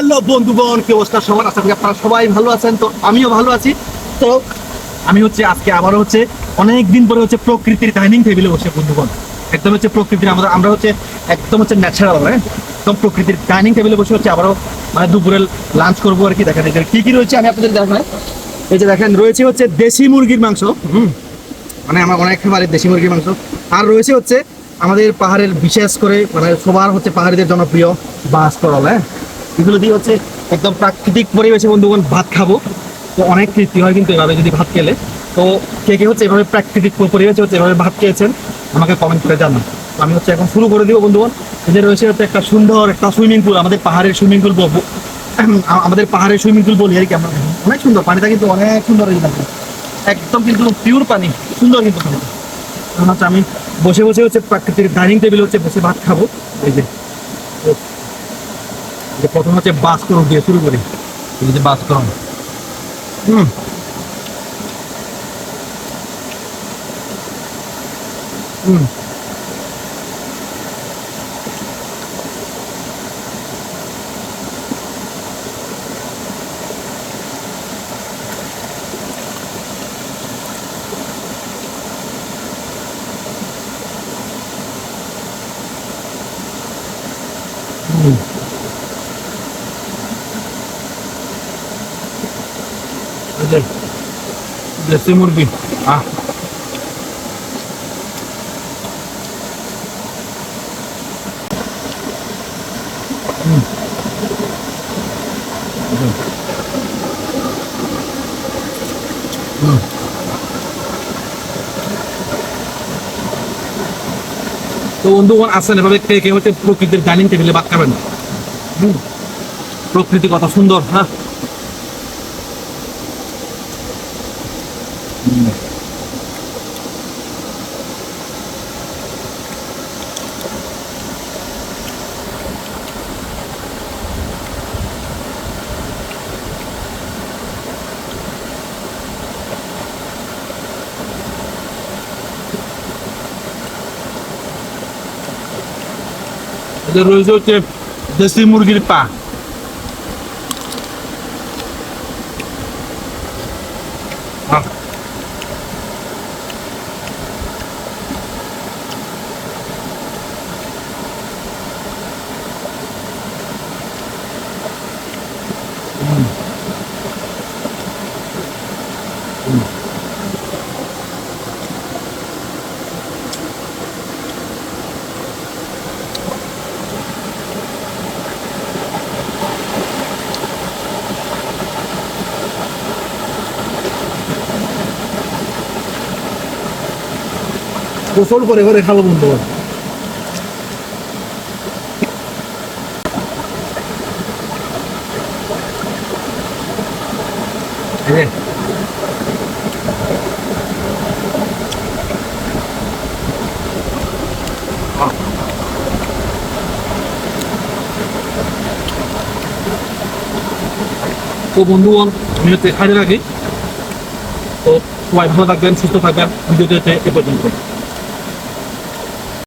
Hello বন্ধুগণ, কি অবস্থা? সবার আশা করি আপনারা সবাই ভালো আছেন, তো আমিও ভালো আছি। তো আমি হচ্ছে আজকে আবারও হচ্ছে অনেক দিন পরে হচ্ছে প্রকৃতির ডাইনিং টেবিলে বসে বন্ধুগণ। একদম হচ্ছে প্রকৃতির আমাদের, আমরা হচ্ছে একদম হচ্ছে ন্যাচারাল হ্যাঁ? একদম প্রকৃতির ডাইনিং টেবিলে বসে হচ্ছে আবারও মানে দুপুরে লাঞ্চ করব আর কি দেখেন এখানে কী কি রয়েছে, আমি আপনাদের দেখাই। এই যে দেখেন, রয়েছে হচ্ছে দেশি মুরগির মাংস, হুম? মানে আমার অনেক ফেভারিট দেশি মুরগির মাংস। আর রয়েছে হচ্ছে আমাদের পাহাড়ের, বিশেষ করে মানে সবার হচ্ছে পাহাড়িদের জনপ্রিয় বাস করল হ্যাঁ? এগুলো দিয়ে হচ্ছে একদম প্রাকৃতিক পরিবেশে বন্ধুগণ ভাত খাব। তো অনেক তৃপ্তি হয় কিন্তু এভাবে যদি ভাত খেলে। তো কে কে হচ্ছে এভাবে প্রাকৃতিক পরিবেশে হচ্ছে এভাবে ভাত খেয়েছেন, আমাকে কমেন্ট করে জানান। আমি হচ্ছে এখন শুরু করে দিব বন্ধুগণ এদের রয়েছে হচ্ছে একটা সুন্দর একটা সুইমিং পুল আমাদের পাহাড়ের সুইমিং পুল আমাদের পাহাড়ের সুইমিং পুল বলি আর কি আমরা। অনেক সুন্দর, পানিটা কিন্তু অনেক সুন্দর। একদম কিন্তু পিওর পানি, সুন্দর কিন্তু পানি। আমি বসে বসে হচ্ছে প্রাকৃতিক ডাইনিং টেবিল হচ্ছে বসে ভাত খাব। এই যে। যে প্রথম হচ্ছে বাস করুন দিয়ে শুরু করি। এই যে বাস করুন হুম। হুম। হুম। যে দেশি মুরগি। আহ। তো বন্ধুগণ, আসেন এভাবে কে কে হচ্ছে প্রকৃতির ডাইনিং টেবিলে ভাত খাবেন। প্রকৃতি কত সুন্দর হ্যাঁ? এটা রয়েছে হচ্ছে দেশি মুরগির পা গোসল করে করে খাব বন্ধু। তো বন্ধুগণ হচ্ছে খাজে রাখি। তো সবাই ভালো থাকবেন, সুস্থ থাকবেন। ভিডিওতে এ পর্যন্ত।